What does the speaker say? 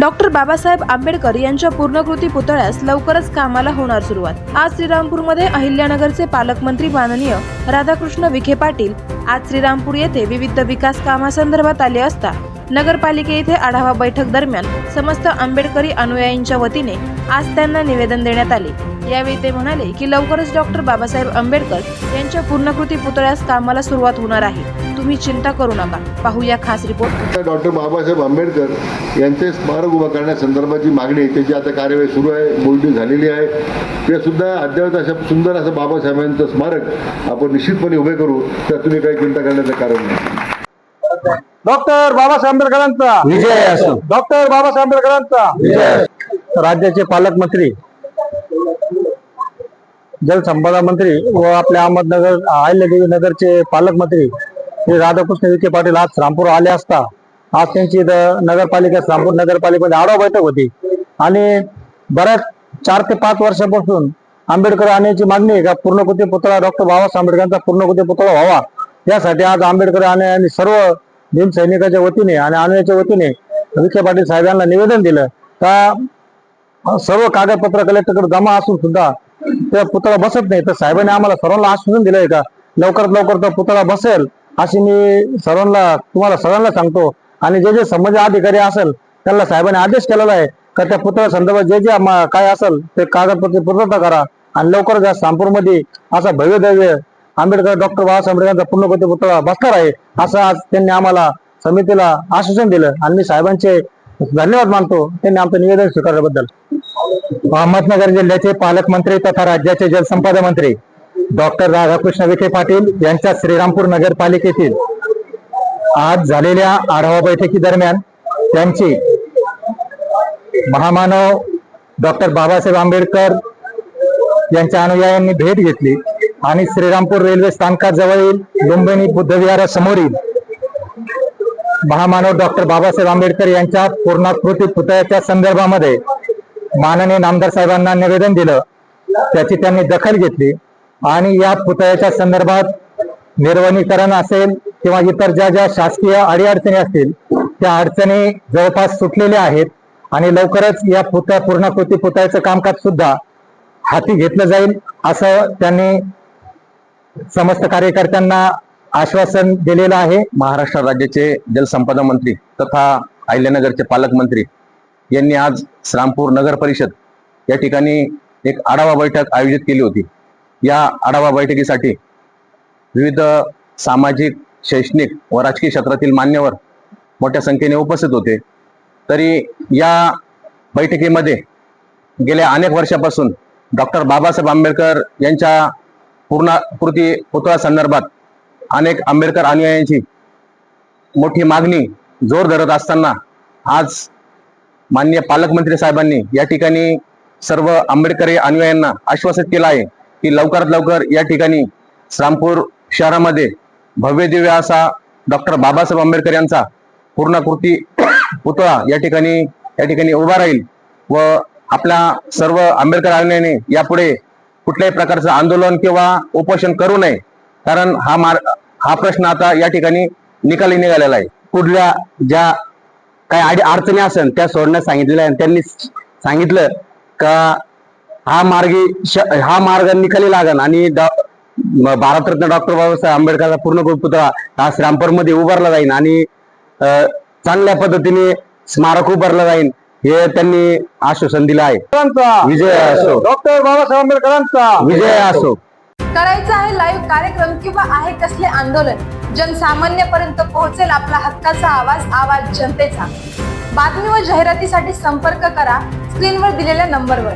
Doctor Babasaheb Ambedkar यांच्या पूर्णकृती पुतळ्यास लवकरच कामाला होणार सुरुवात. आज श्रीरामपूरमध्ये अहिल्यानगरचे पालकमंत्री माननीय राधाकृष्ण विखे पाटील आज श्रीरामपूर येथे विविध विकास कामासंदर्भात आले असता नगरपालिके येथे आढावा बैठक दरम्यान समस्त आंबेडकरी अनुयायींच्या वतीने आज त्यांना निवेदन देण्यात आले. यावेळी ते म्हणाले की लवकरच डॉक्टर बाबासाहेब आंबेडकर यांच्या पूर्णकृती पुतळ्यास कामाला सुरुवात होणार आहे. तुम्ही चिंता करू नका. पाहूया खास रिपोर्ट. डॉक्टर बाबासाहेब आंबेडकर यांचे स्मारक उभं करण्यासंदर्भाची मागणी त्याची आता कार्यवाही सुरू आहे. बोलणी झालेली आहे. ते सुद्धा अद्यावत अशा सुंदर असं बाबासाहेबांचं स्मारक आपण निश्चितपणे उभे करू. तर तुम्ही काही चिंता करण्याचं कारण नाही. डॉक्टर बाबासाहेब आंबेडकरांचा. विजय असो. डॉक्टर बाबासाहेब आंबेडकरांचा. राज्याचे पालकमंत्री जलसंपदा मंत्री व आपल्या अहमदनगर अहिल्यादेवी नगरचे पालकमंत्री श्री राधाकृष्ण विखे पाटील आज रामपूर आले असता. आज त्यांची नगरपालिका रामपूर नगरपालिकेमध्ये आढावा बैठक होती. आणि बऱ्याच चार ते पाच वर्षापासून आंबेडकर आणण्याची मागणी आहे का? पूर्णकृती पुतळा डॉक्टर बाबासाहेब आंबेडकरांचा पूर्णकृती पुतळा व्हावा. यासाठी आज आंबेडकर आणि सर्व भीम सैनिकाच्या वतीने आणि अनुयाच्या वतीने विखे पाटील साहेबांना निवेदन दिलं. का सर्व कागदपत्र कलेक्टरकडे जमा असून सुद्धा त्या पुतळा बसत नाही. तर साहेबांनी आम्हाला सर्वांना आश्वासन दिलंय का? लवकरात लवकर तो पुतळा बसेल अशी मी सर्वांना तुम्हाला सर्वांना सांगतो. आणि जे जे संबंधित अधिकारी असेल त्यांना साहेबांनी आदेश केलेला आहे का त्या पुतळ्या संदर्भात जे जे काय असेल ते कागदपत्र पूर्तता करा आणि लवकरच या नागपूरमध्ये असा भव्य दिव्य आंबेडकर डॉक्टर बाबासाहेब आंबेडकरांचा पूर्णकृती पुतळा बसणार आहे असं आज त्यांनी आम्हाला समितीला आश्वासन दिलं. आणि मी साहेबांचे धन्यवाद मानतो. त्यांनी आमचं निवेदन स्वीकारल्याबद्दल. अहमदनगर जिल्ह्याचे पालकमंत्री तथा राज्याचे जलसंपदा मंत्री डॉक्टर राधाकृष्ण विखे पाटील यांच्या श्रीरामपूर नगरपालिकेतील आज झालेल्या आढावा बैठकी दरम्यान त्यांची महामानव डॉक्टर बाबासाहेब आंबेडकर यांच्या अनुयायांनी भेट घेतली. आणि श्रीरामपूर रेल्वे स्थानकाजवळील लुंबिनी बुद्धविहारासमोरील महामानव डॉक्टर बाबासाहेब आंबेडकर यांच्या पूर्णाकृती पुतळ्याच्या संदर्भामध्ये माननीय नामदार साहेबांना निवेदन दिलं. त्याची त्यांनी दखल घेतली. आणि या पुतळ्याच्या संदर्भात निर्वनीकरण असेल किंवा इतर ज्या ज्या शासकीय अडीअडचणी असतील त्या अडचणी जवळपास सुटलेल्या आहेत. आणि लवकरच या पुतळ्या पूर्णाकृती पुतळ्याचं कामकाज सुद्धा हाती घेतलं जाईल असं त्यांनी समस्त कार्यकर्त्यांना आश्वासन दिलेलं आहे. महाराष्ट्र राज्याचे जलसंपदा मंत्री तथा अहिल्यानगरचे पालकमंत्री यांनी आज श्रामपूर नगर परिषद या ठिकाणी एक आढावा बैठक आयोजित केली होती. या आढावा बैठकीसाठी विविध सामाजिक शैक्षणिक व राजकीय क्षेत्रातील मान्यवर मोठ्या संख्येने उपस्थित होते. तरी या बैठकीमध्ये गेल्या अनेक वर्षापासून डॉक्टर बाबासाहेब आंबेडकर यांच्या पूर्णाकृती पुतळा संदर्भात अनेक आंबेडकर अनुयायांची मोठी मागणी जोर धरत असताना आज माननीय पालकमंत्री साहेबांनी या ठिकाणी सर्व आंबेडकरी अनुयायांना आश्वासित केलं आहे की लवकरात लवकर या ठिकाणी श्रामपूर शहरामध्ये भव्य दिव्य असा डॉक्टर बाबासाहेब आंबेडकर यांचा पूर्णाकृती पुतळा या ठिकाणी या ठिकाणी उभा राहील व आपल्या सर्व आंबेडकर अनुयायांनी यापुढे कुठल्याही प्रकारचं आंदोलन किंवा उपोषण करू नये. कारण हा मार हा प्रश्न आता या ठिकाणी निकाली निघालेला आहे. कुठल्या ज्या काही अडी अडचणी असेल त्या सोडण्यास सांगितलेल्या आहेत. त्यांनी सांगितलं का हा मार्गी श- हा मार्ग निकाली लागण आणि भारतरत्न डॉक्टर बाबासाहेब आंबेडकरचा पूर्ण पुतळा हा श्रामपूरमध्ये उभारला जाईल आणि चांगल्या पद्धतीने स्मारक उभारलं जाईल हे त्यांनी आश्वासन दिलं आहे. विजय असो. डॉक्टर बाबासाहेब आंबेडकरांचा. विजय असो. करायचं आहे लाईव्ह कार्यक्रम किंवा आहे कसले आंदोलन जनसामान्यपर्यंत पोहोचेल आपला हक्काचा आवाज आवाज जनतेचा. बातमी व जाहिरातीसाठी संपर्क करा स्क्रीनवर दिलेल्या नंबरवर